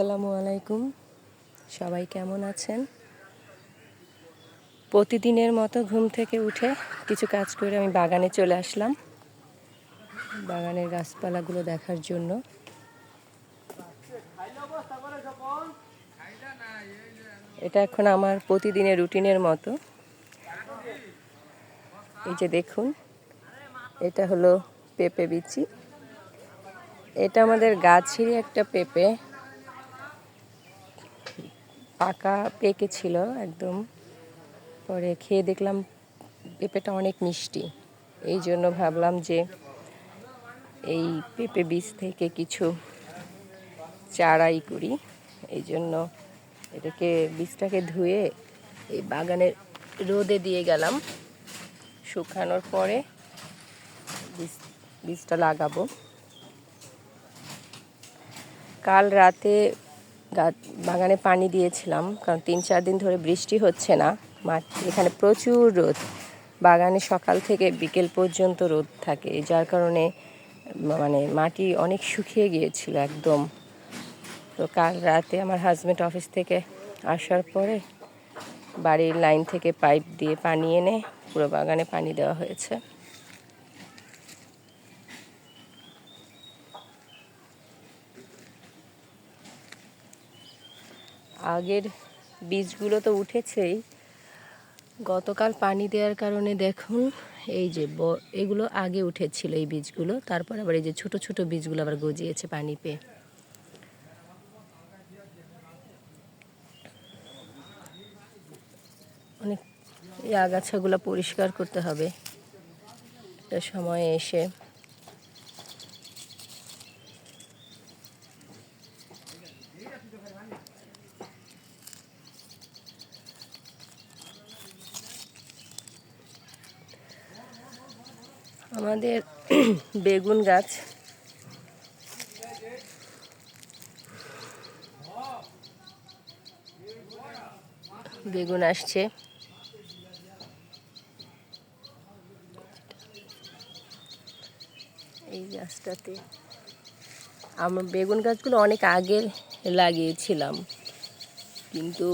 আসসালামু আলাইকুম। সবাই কেমন আছেন? প্রতিদিনের মতো ঘুম থেকে উঠে কিছু কাজ করে আমি বাগানে চলে আসলাম। বাগানের গাছপালাগুলো দেখার জন্য। এটা এখন আমার প্রতিদিনের রুটিনের মতো। এই যে দেখুন, এটা হলো পেঁপে বিচি। এটা আমাদের গাছেরই একটা পেঁপে। পাকা পেকে ছিল একদম। পরে খেয়ে দেখলাম পেঁপেটা অনেক মিষ্টি। এই জন্য ভাবলাম যে এই পেঁপে বীজ থেকে কিছু চারাই করি। এই জন্য এটাকে বীজটাকে ধুয়ে এই বাগানের রোদে দিয়ে গেলাম। শুকানোর পরে বীজ, বীজটা লাগাবো। কাল রাতে গা- বাগানে পানি দিয়েছিলাম, কারণ তিন চার দিন ধরে বৃষ্টি হচ্ছে না। মাঠ এখানে প্রচুর রোদ। বাগানে সকাল থেকে বিকেল পর্যন্ত রোদ থাকে, যার কারণে মানে মাটি অনেক শুকিয়ে গিয়েছিল একদম। তো কাল রাতে আমার হাজব্যান্ড অফিস থেকে আসার পরে বাড়ির লাইন থেকে পাইপ দিয়ে পানি এনে পুরো বাগানে পানি দেওয়া হয়েছে। আগের বীজগুলো তো উঠেছেই। গতকাল পানি দেওয়ার কারণে দেখুন, এই যে এগুলো আগে উঠেছিল এই বীজগুলো, তারপর আবার এই যে ছোট ছোট বীজগুলো আবার গজিয়েছে পানি পেয়ে অনেক এই আগাছাগুলো পরিষ্কার করতে হবে। একটা সময়ে এসে আমাদের বেগুন গাছ। বেগুন আসছে। এই গাছটাতে। আমার বেগুন গাছগুলো অনেক আগে লাগিয়েছিলাম, কিন্তু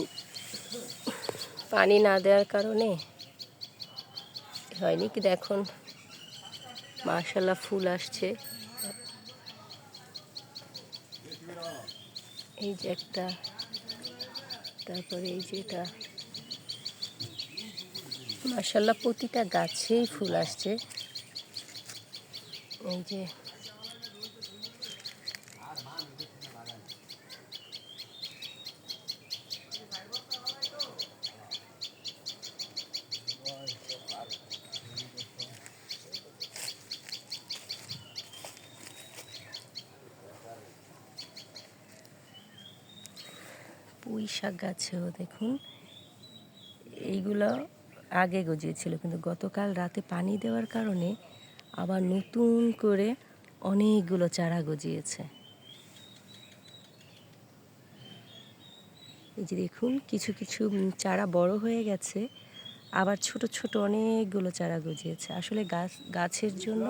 পানি না দেওয়ার কারণে হয়নি, কিন্তু এখন মাশাল্লাহ ফুল আসছে। এই যে একটা, তারপরে এই যে এটা। মাশাল্লাহ প্রতিটা গাছেই ফুল আসছে। এই যে পুঁই শাক গাছেও দেখুন। এইগুলো আগে গজিয়েছিল, কিন্তু গতকাল রাতে পানি দেওয়ার কারণে আবার নতুন করে অনেকগুলো চারা গজিয়েছে। এই যে দেখুন, কিছু কিছু চারা বড় হয়ে গেছে, আবার ছোট ছোট অনেকগুলো চারা গজিয়েছে। আসলে গাছ, গাছের জন্য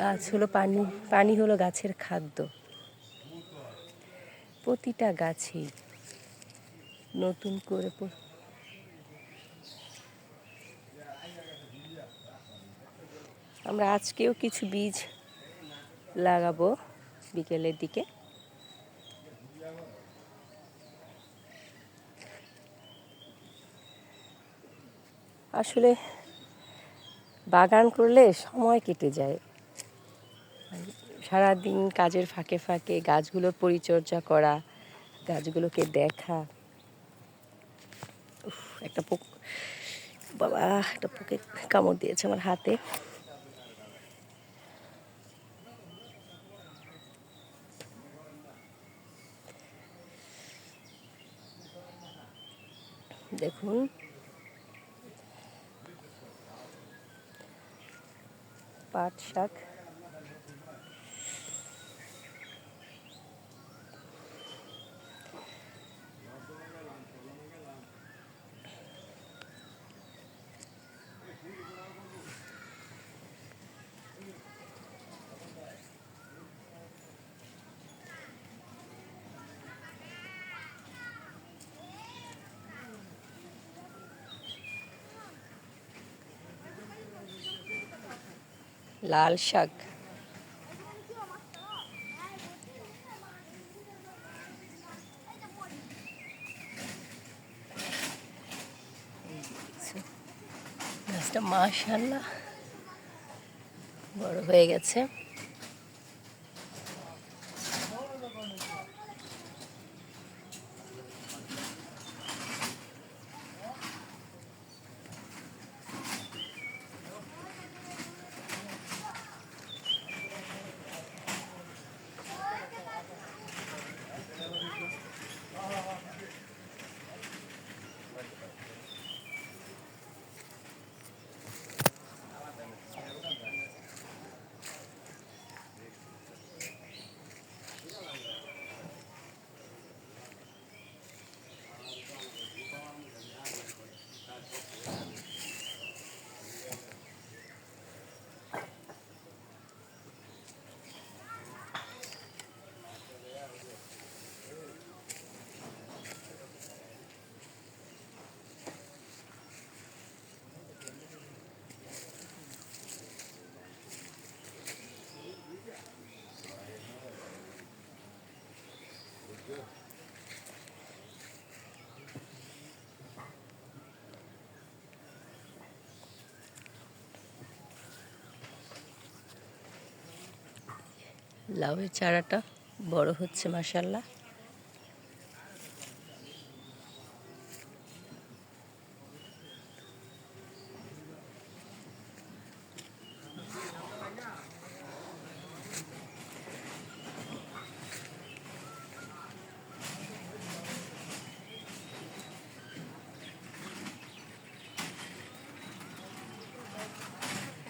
গাছ হলো পানি পানি হলো গাছের খাদ্য। প্রতিটা গাছেই নতুন করে আমরা আজকেও কিছু বীজ লাগাবো বিকেলের দিকে। আসলে বাগান করলে সময় কেটে যায়। সারাদিন কাজের ফাঁকে ফাঁকে গাছগুলোর পরিচর্যা করা, গাছগুলোকে দেখা। একটা পোক, বাবা, একটা পোকে কামড় দিয়েছে আমার হাতে। দেখুন। পাট শাক। লাল শাক। গাছটা মাশাল্লাহ বড় হয়ে গেছে। লাউয়ের চারাটা বড় হচ্ছে মাশাল্লাহ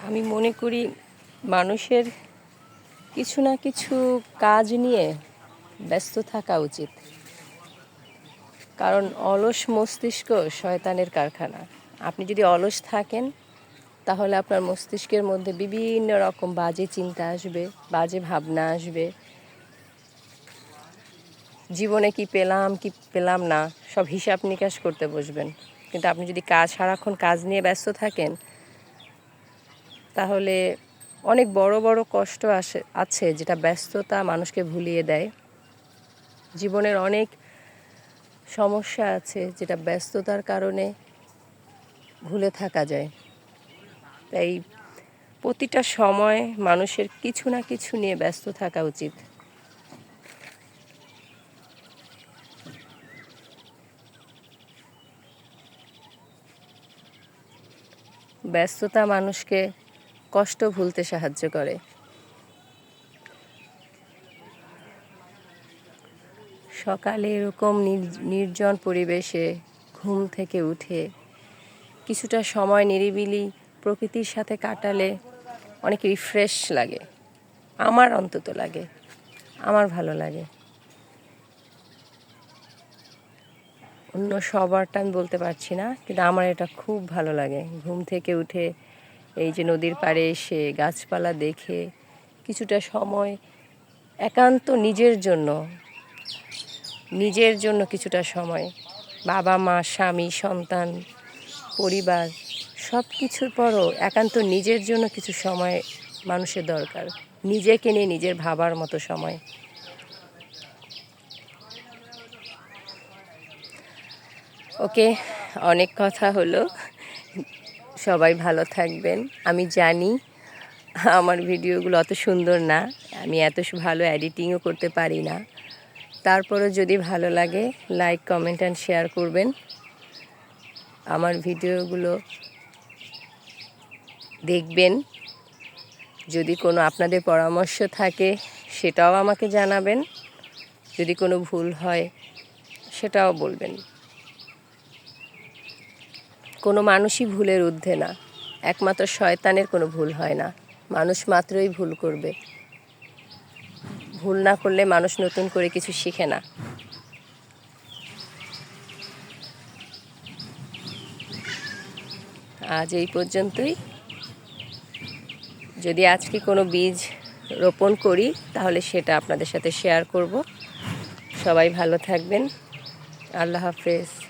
আমি মনে করি মানুষের কিছু না কিছু কাজ নিয়ে ব্যস্ত থাকা উচিত। কারণ অলস মস্তিষ্ক শয়তানের কারখানা। আপনি যদি অলস থাকেন, তাহলে আপনার মস্তিষ্কের মধ্যে বিভিন্ন রকম বাজে চিন্তা আসবে, বাজে ভাবনা আসবে। জীবনে কি পেলাম কি পেলাম না, সব হিসাব নিকাশ করতে বসবেন। কিন্তু আপনি যদি কাজ, সারাক্ষণ কাজ নিয়ে ব্যস্ত থাকেন, তাহলে অনেক বড় বড় কষ্ট আসে, আছে যেটা ব্যস্ততা মানুষকে ভুলিয়ে দেয়। জীবনের অনেক সমস্যা আছে যেটা ব্যস্ততার কারণে ভুলে থাকা যায়। তাই প্রতিটা সময় মানুষের কিছু না কিছু নিয়ে ব্যস্ত থাকা উচিত। ব্যস্ততা মানুষকে কষ্ট ভুলতে সাহায্য করে। সকালে এরকম নির- নির্জন পরিবেশে ঘুম থেকে উঠে কিছুটা সময় নিরিবিলি প্রকৃতির সাথে কাটালে অনেক রিফ্রেশ লাগে। আমার অন্তত লাগে। আমার ভালো লাগে। অন্য সবারটা আমি বলতে পারছি না, কিন্তু আমার এটা খুব ভালো লাগে। ঘুম থেকে উঠে এই যে নদীর পাড়ে এসে গাছপালা দেখে কিছুটা সময় একান্ত নিজের জন্য নিজের জন্য কিছুটা সময়, বাবা, মা, স্বামী, সন্তান, পরিবার সব কিছুর পরও একান্ত নিজের জন্য কিছু সময় মানুষের দরকার। নিজেকে নিয়ে নিজের ভাবার মতো সময়। ওকে, অনেক কথা হলো। সবাই ভালো থাকবেন। আমি জানি আমার ভিডিওগুলো অত সুন্দর না, আমি এত ভালো এডিটিংও করতে পারি না। তারপরও যদি ভালো লাগে লাইক কমেন্ট অ্যান্ড শেয়ার করবেন। আমার ভিডিওগুলো দেখবেন। যদি কোনো আপনাদের পরামর্শ থাকে, সেটাও আমাকে জানাবেন। যদি কোনো ভুল হয়, সেটাও বলবেন। কোনো মানুষই ভুলের ঊর্ধ্বে না। একমাত্র শয়তানের কোনো ভুল হয় না। মানুষ মাত্রই ভুল করবে। ভুল না করলে মানুষ নতুন করে কিছু শিখে না। আজ এই পর্যন্তই। যদি আজকে কোনো বীজ রোপণ করি, তাহলে সেটা আপনাদের সাথে শেয়ার করব। সবাই ভালো থাকবেন। আল্লাহ হাফেজ।